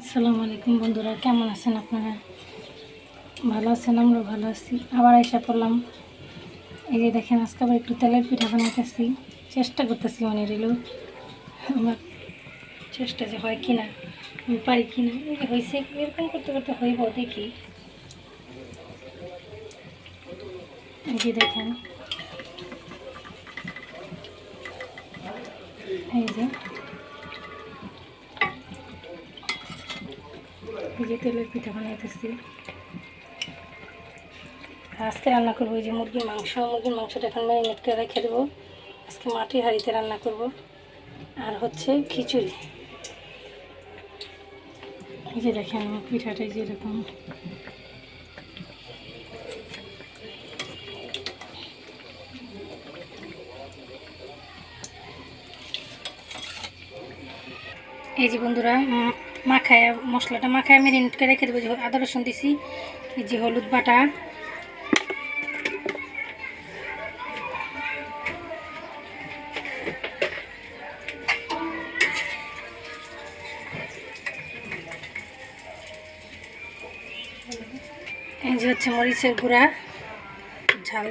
আসসালামু আলাইকুম বন্ধুরা, কেমন আছেন আপনারা? ভালো আছেন আমরা ভালো আছি। আবার আইসা পড়লাম। এই যে দেখেন, আজকে আবার একটু তেলের পিঠা বানাইতেছি। চেষ্টা করতেছি মনে রইল আমার চেষ্টা যে হয় কিনা, আমি পারি কিনা। এই যে হয়েছে এরকম করতে করতে হইব, দেখি। এই যে দেখেন। এই যে। যে তেলের পিঠা বানাইতেছি। আজকে রান্না করব এই যে মুরগির মাংস। মুরগির মাংসটা এখন ম্যারিনেট করে রেখে দেবো। আজকে মাটি হাঁড়িতে রান্না করব। আর হচ্ছে খিচুড়ি। এই যে দেখেন, পিঠাটা এই যে এরকম। এই যে বন্ধুরা মাখায়, মশলাটা মাখায় মেরিনেট করে রেখে দেবো। যে আদা রসুন দিছি, এই যে হলুদ বাটা। এই যে হচ্ছে মরিচের গুঁড়া, ঝাল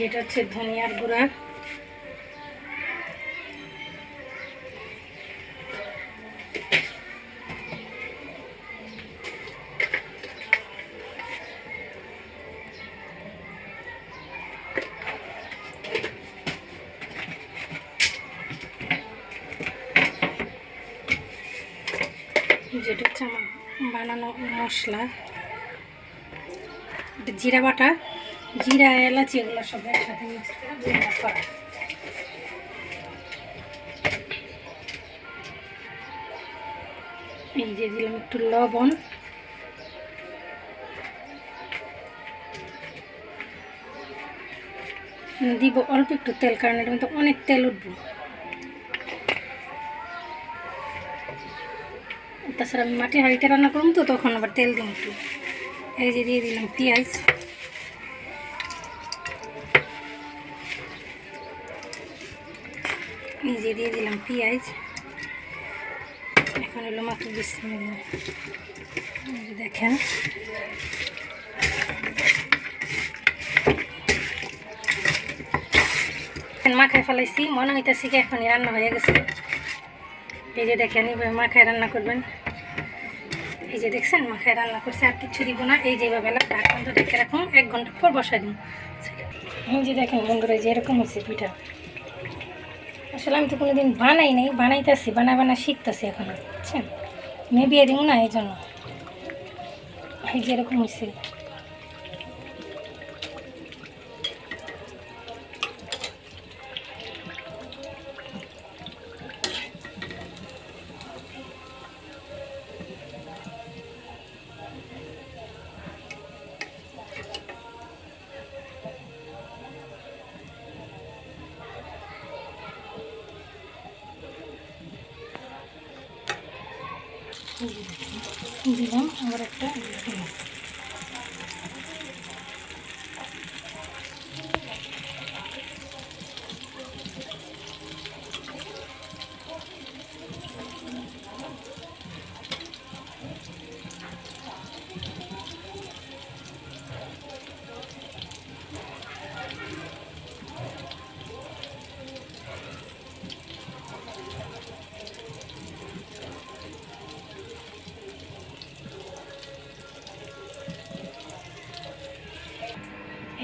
যেটা হচ্ছে ধনিয়ার গুঁড়া। যেটা হচ্ছে আমার বানানো মশলা, এটা জিরা বাটা, জিরা, এলাচি, এগুলো সব একসাথে মিক্স করে করা। এই যে দিলাম একটু লবণ। দিব অল্প একটু তেল, কারণ মধ্যে অনেক তেল উঠবো। তাছাড়া আমি মাটির হাঁড়িতে রান্না করুন তো, তখন আবার তেল দিন একটু। এই যে দিয়ে দিলাম পেঁয়াজ। এই দিয়ে দিলাম পেঁয়াজ। এখন হলো মাত্র বিসমিল্লাহ দেখেন। মাখায় ফেলাইছি, মনে হইতেছে কি এখনই রান্না হয়ে গেছে। এই যে দেখেন, এইভাবে মাখায় রান্না করবেন। এই যে দেখছেন, মাখায় রান্না করছে, আর কিচ্ছু দিব না। এই যেভাবে ঢাকনটা ঢেকে রাখুন, এক ঘণ্টা পর বসাই দিন। এই যে দেখেন বন্ধুরা যে এরকম হয়েছে পিঠা। আসলে আমি তো কোনোদিন বানাই নাই, বানাইতেছি, বানা বানা শিখতেছি এখন, বুঝছেন? মেয়ে দিব না, এই জন্য। এই যে এরকম হয়েছে। দিলাম আবার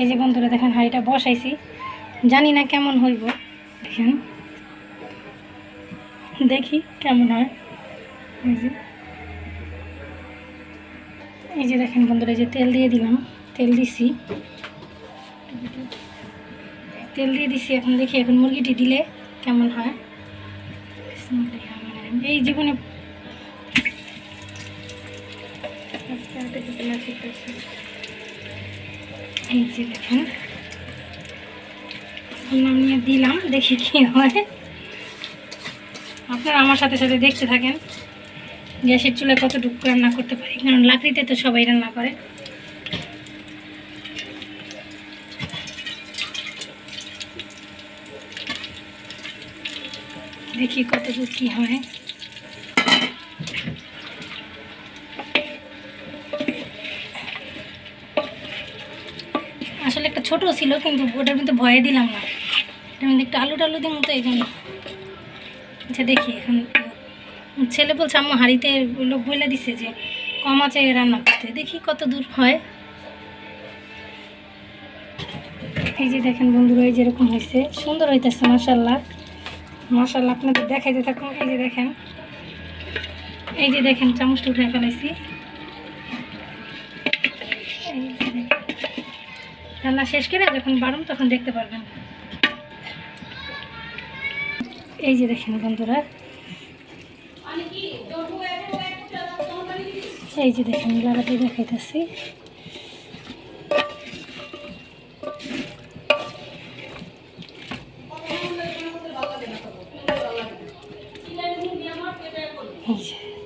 এই যে বন্ধুরা দেখেন হাঁড়িটা বসাইছি। জানি না কেমন হইব। দেখেন। দেখি কেমন হয়। এই যে। এই যে দেখেন বন্ধুরা যে তেল দিয়ে দিলাম। তেল দিছি। তেল দিয়ে দিছি এখন দেখি, এখন মুরগিটি দিলে কেমন হয়। এই জীবনে এই যে দেখেন। নাম নিয়ে দিলাম, দেখি কি হয়। আপনারা আমার সাথে সাথে দেখতে থাকেন, গ্যাসের চুলায় কতটুকু রান্না করতে পারি, কারণ লাকড়িতে তো সবাই রান্না করে। দেখি কতটুকু কী হয় আসলে একটা ছোট ছিল, কিন্তু ওটার মধ্যে ভয়ে দিলাম না। এটার মধ্যে একটু আলু টালু দিই, মতো এই জন্য আচ্ছা দেখি, এখন ছেলে বলছে, আম্মু, হাঁড়িতে লোক বলে দিছে যে, কম আছে রান্না করতে। দেখি কত দূর হয়। এই যে দেখেন বন্ধুরা, এই যেরকম হয়েছে সুন্দর হইতেছে মাসাল্লাহ মাসাল্লাহ আপনাদের দেখাইতে থাকুন। এই যে দেখেন, এই যে দেখেন, চামচটা উঠে ফেলাইছি। রান্না শেষ করে যখন বাড়ুন তখন দেখতে পারবেন। এই যে দেখেন বন্ধুরা। এই যে দেখেন লাগাতে দেখাইতেছি।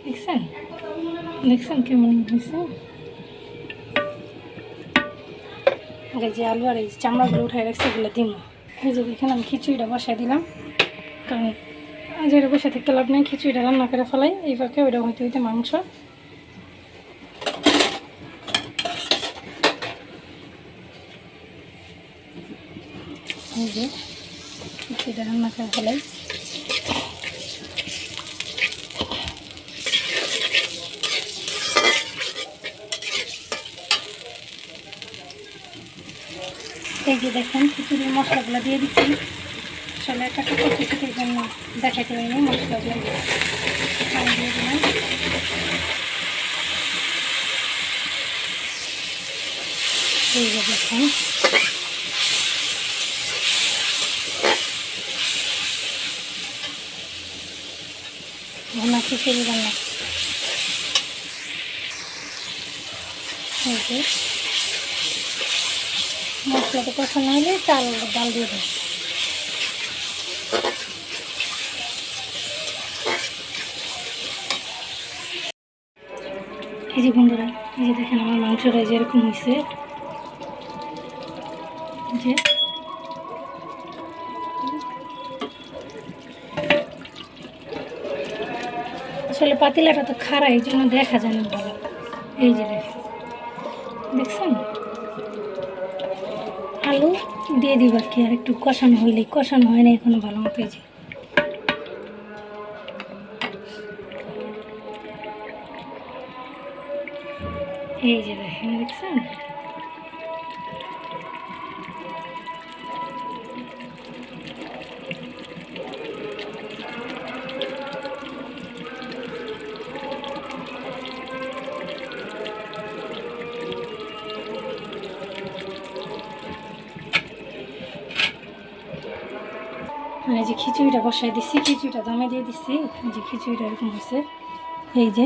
দেখছেন? দেখছেন কেমন হয়েছে? আর এই যে আলু আর এই চামড়াগুলো উঠাই রাখছে, এগুলো দিম। এই যে দেখেন আমি খিচুড়িটা বসাই দিলাম, কারণ আজ এটা বসে থাকতে লাভ নেই, খিচুড়িটা রান্না করে ফেলাই, এই ফাঁকে ওইটা হইতে হইতে মাংস। এই যে খিচুড়িটা রান্না করে ফেলাই। এই যে দেখেন, খিচুড়ির মশলাগুলো দিয়ে দিচ্ছি। আসলে একটা কাপড় খিচুড়ির জন্য দেখাতে পারিনি মশলাগুলো। দিয়ে দিলাম। এই যে দেখেন। খিচুড়ি রান্না এই যে। মশলাটা পছন্দ হলে চাল ডাল দিয়ে দেবো। এই যে বন্ধুরা, এই যে দেখেন আমার মাংসটা যে এরকম হয়েছে যে। আসলে পাতিলাটা তো খাড়া, এই জন্য দেখা যায় না এই যে দেখেন। দেখছেন? আলু দিয়ে দিব আর কি, আর একটু কষানো হইলে, কষানো হয় না, এখনও ভালো মতো যে এই যে দেখেন, দেখছেন? খিচুড়িটা বসাই দিচ্ছি খিচুড়িটা দমে দিয়ে দিচ্ছি যে খিচুড়িটা এরকম হয়েছে। এই যে।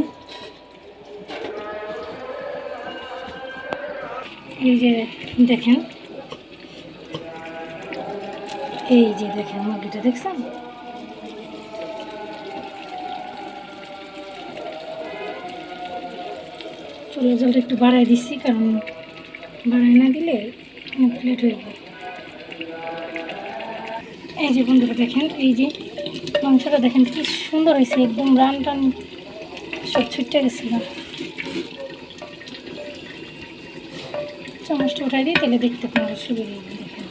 এই যে দেখেন। এই যে দেখেন মুরগিটা, দেখছেন? চুলের জলটা একটু বাড়াই দিচ্ছি কারণ বাড়াই না দিলে প্লেট হয়ে এই যে বন্ধুরা দেখেন, এই যে মাংসটা দেখেন কি সুন্দর হয়েছে, একদম রান টান সব ছুটে গেছিল চামচটা উঠাই দিই, তাহলে দেখতে পাবো সুবিধা দেখেন।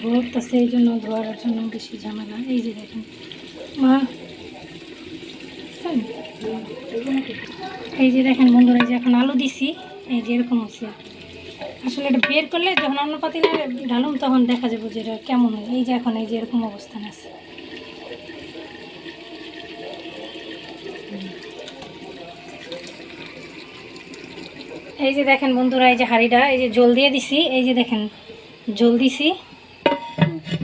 ধরতেছে, এই জন্য ধোয়ার জন্য বেশি ঝামেলা। এই যে দেখেন, মা, এই যে দেখেন বন্ধুরা যে এখন আলু দিছি, এই যে এরকম হচ্ছে। আসলে এটা বের করলে যখন অন্য পাতিলে ঢালুম তখন দেখা যাবে যে এটা কেমন হয়। এই যে এখন এই যে এরকম অবস্থান আছে। এই যে দেখেন বন্ধুরা এই যে হাঁড়িটা এই যে জল দিয়ে দিছি এই যে দেখেন জল দিছি।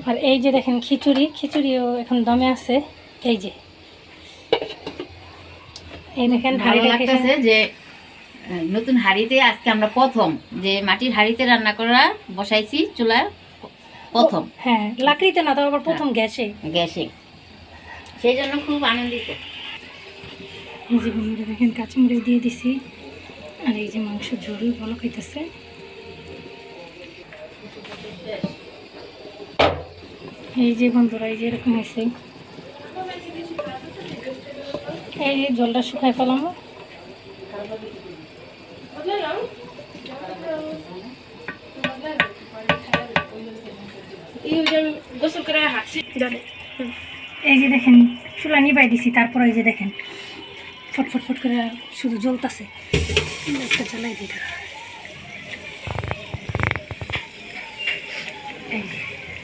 আর এই যে দেখেন খিচুড়ি খিচুড়িও এখন দমে আছে। এই যে। এই দেখেন হাঁড়িটা যে নতুন হাড়িতে আজকে আমরা প্রথম যে মাটির হাড়িতে রান্না করা বসাইছি চুলা প্রথম। হ্যাঁ লাকড়িতে না তবে আবার প্রথম গ্যাসে? গ্যাসে। সেই জন্য খুব আনন্দিত। যে বন্ধুরা দেখেন কাঁচামরিচ দিয়ে দিছি। আর এই যে মাংস ঝোল ভালো খাইতেছে এই যে বন্ধুরা এই যে এরকম হয়েছে এই জলটা শুকাই ফেলাম। এই যে দেখেন চুলা নিবাই দিছি তারপর এই যে দেখেন ফটফট ফট করে শুধু জ্বলতেছে। একটা জ্বালাই দিই।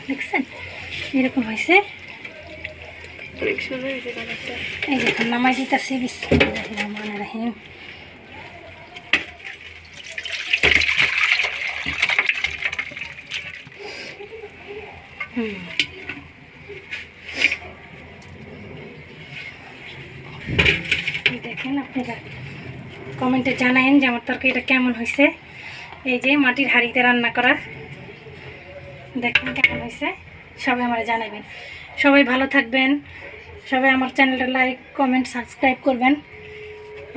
দেখছেন? এরকম হয়েছে। এই যে নামাই দিতেছি রহমানির রহিম হুম এই দেখেন আপনারা কমেন্টে জানায়েন যে আমার তরকারিটা কেমন হয়েছে। এই যে মাটির হাড়িতে রান্না করা। দেখেন কেমন হয়েছে। সবাই আমার জানাবেন। সবাই ভালো থাকবেন। সবাই আমার চ্যানেলটা লাইক, কমেন্ট, সাবস্ক্রাইব করবেন।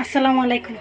আসসালামু আলাইকুম।